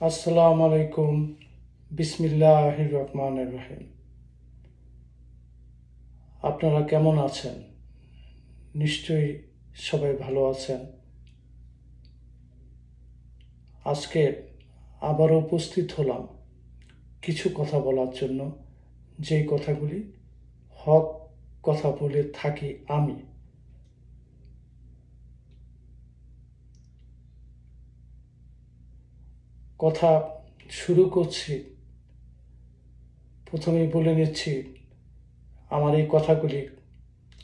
আসসালামু আলাইকুম। বিসমিল্লাহ রহমান রহিম। আপনারা কেমন আছেন? নিশ্চয়ই সবাই ভালো আছেন। আজকে আবার উপস্থিত হলাম কিছু কথা বলার জন্য। যেই কথাগুলি হক কথা বলে থাকি আমি। কথা শুরু করছি। প্রথমেই বলে নিচ্ছি, আমার এই কথাগুলি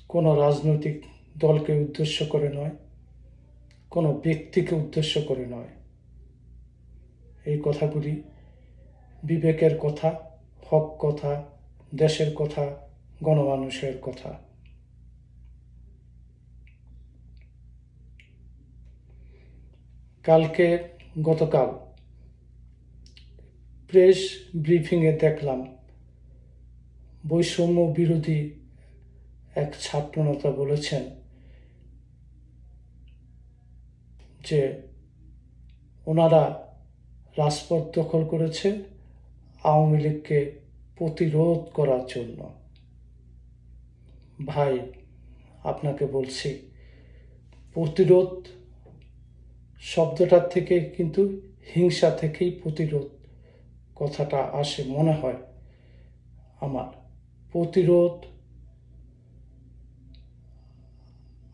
কোনো রাজনৈতিক দলকে উদ্দেশ্য করে নয়, কোনো ব্যক্তিকে উদ্দেশ্য করে নয়। এই কথাগুলি বিবেকের কথা, হক কথা, দেশের কথা, গণমানুষের কথা। কালকে, গতকাল প্রেস ব্রিফিংয়ে দেখলাম, বৈষম্য বিরোধী এক ছাত্রনেতা বলেছেন যে ওনারা রাজপথ দখল করেছে আওয়ামী লীগকে প্রতিরোধ করার জন্য। ভাই, আপনাকে বলছি, প্রতিরোধ শব্দটার থেকে কিন্তু হিংসা থেকেই প্রতিরোধ কথাটা আসে মনে হয় আমার। প্রতিরোধ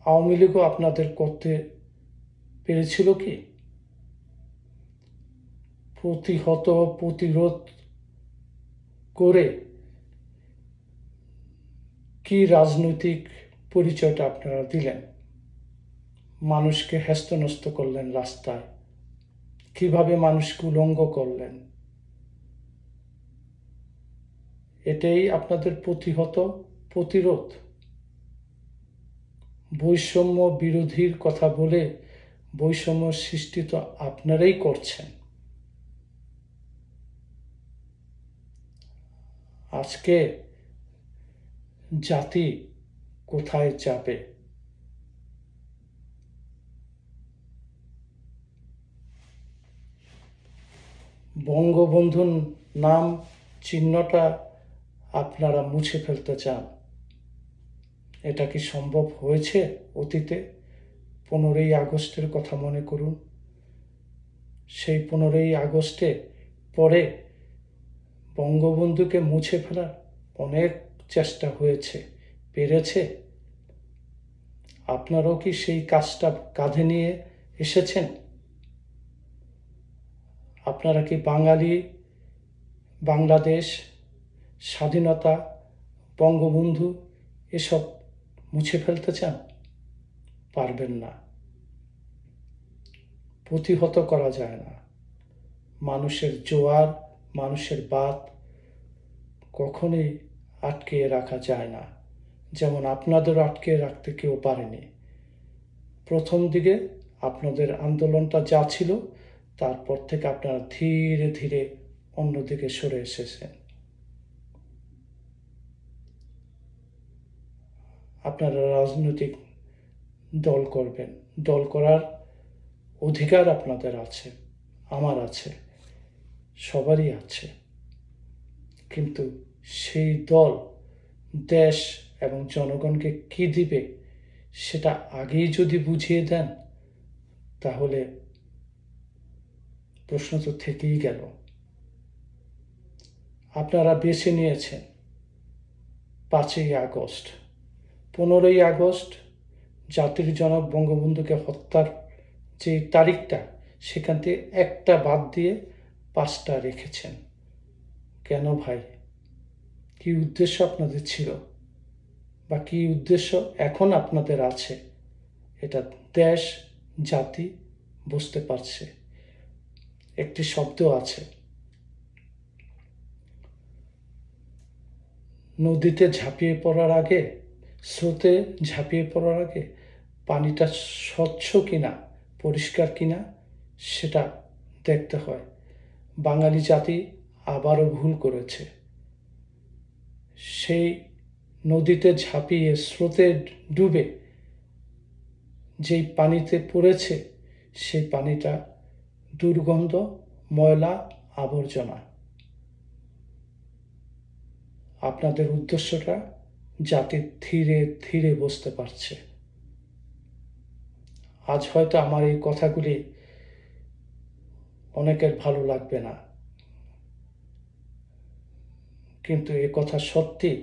আওয়ামী লীগও আপনাদের করতে পেরেছিল কি? প্রতিহত, প্রতিরোধ করে কি রাজনৈতিক পরিচয়টা আপনারা দিলেন? মানুষকে হেস্তনস্ত করলেন রাস্তায়। কীভাবে মানুষকে উলঙ্গ করলেন? এটাই আপনাদের প্রতিহত প্রতিরোধ। বৈষম্য বিরোধীর কথা বলে বৈষম্য সৃষ্টি তো আপনারাই করছেন। আজকে জাতি কোথায় যাবে? বঙ্গবন্ধুর নাম, চিহ্নটা আপনারা মুছে ফেলতে চান। এটা কি সম্ভব হয়েছে অতীতে? পনেরোই আগস্টের কথা মনে করুন। সেই পনেরোই আগস্টে পরে বঙ্গবন্ধুকে মুছে ফেলার অনেক চেষ্টা হয়েছে, পেরেছে। আপনারাও কি সেই কাজটা কাঁধে নিয়ে এসেছেন? আপনারা কি বাঙালি, বাংলাদেশ স্বাধীনতা, বঙ্গবন্ধু এসব মুছে ফেলতে চান? পারবেন না। প্রতিহত করা যায় না। মানুষের জোয়ার, মানুষের বাত কখনোই আটকে রাখা যায় না। যেমন আপনাদেরও আটকে রাখতে কেউ পারেনি। প্রথম দিকে আপনাদের আন্দোলনটা যা ছিল, তারপর থেকে আপনারা ধীরে ধীরে অন্যদিকে সরে এসেছেন। আপনারা রাজনৈতিক দল করবেন। দল করার অধিকার আপনাদের আছে, আমার আছে, সবারই আছে। কিন্তু সেই দল, দেশ এবং জনগণকে কি দিবে, সেটা আগেই যদি বুঝিয়ে দেন, তাহলে প্রশ্ন তো থেকেই গেল। আপনারা বেছে নিয়েছেন পাঁচই আগস্ট। পনেরোই আগস্ট জাতির জনক বঙ্গবন্ধুকে হত্যার যে তারিখটা, সেখান থেকে একটা বাদ দিয়ে পাঁচটা রেখেছেন। কেন ভাই? কি উদ্দেশ্য আপনাদের ছিল? বা কি উদ্দেশ্য এখন আপনাদের আছে? এটা দেশ, জাতি বুঝতে পারছে। একটি শব্দ আছে। নদীতে ঝাঁপিয়ে পড়ার আগে স্রোতে ঝাঁপিয়ে পড়ার আগে পানিটা স্বচ্ছ কিনা, পরিষ্কার কিনা, সেটা দেখতে হয়। বাঙালি জাতি আবারও ভুল করেছে। সেই নদীতে ঝাঁপিয়ে স্রোতে ডুবে যেই পানিতে পড়েছে, সেই পানিটা দুর্গন্ধ, ময়লা, আবর্জনা। আপনাদের উদ্দেশ্যটা জাতি ধীরে ধীরে বুঝতে পারছে। আজ হয়তো আমার এই কথাগুলি অনেকের ভালো লাগবে না। কিন্তু এ কথা সত্যি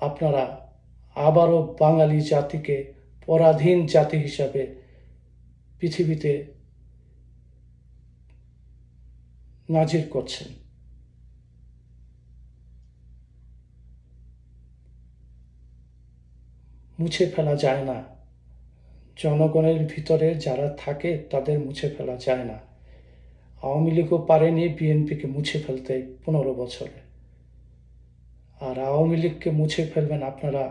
আপনারা আবারও বাঙালি জাতিকে পরাধীন জাতি হিসাবে পৃথিবীতে নাজির করছেন। মুছে ফেলা যায় না। জনগণের ভিতরে যারা থাকে, তাদের মুছে ফেলা যায় না। আওয়ামী লীগও পারেনি বিএনপিকে মুছে ফেলতে পনেরো বছরে। আর আওয়ামী লীগকে মুছে ফেলবেন আপনারা।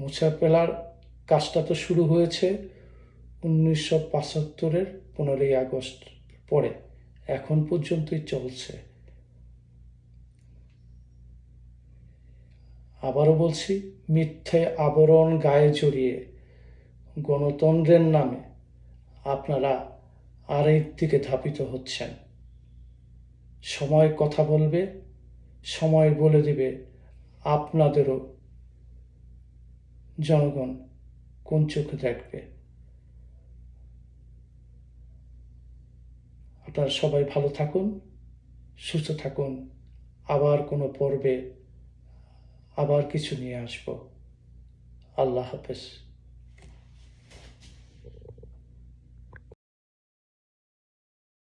মুছে ফেলার কাজটা তো শুরু হয়েছে উনিশশো পঁচাত্তরের পনেরোই আগস্ট পরে। এখন পর্যন্তই চলছে। আবারও বলছি, মিথ্যে আবরণ গায়ে জড়িয়ে গণতন্ত্রের নামে আপনারা আরেক দিকে ধাপিত হচ্ছেন। সময় কথা বলবে, সময় বলে দিবে আপনাদেরও। জনগণ কোন চোখে দেখবে? আপনারা সবাই ভালো থাকুন, সুস্থ থাকুন। আবার কোনো পর্বে আবার কিছু নিয়ে আসব। আল্লাহ হাফেজ।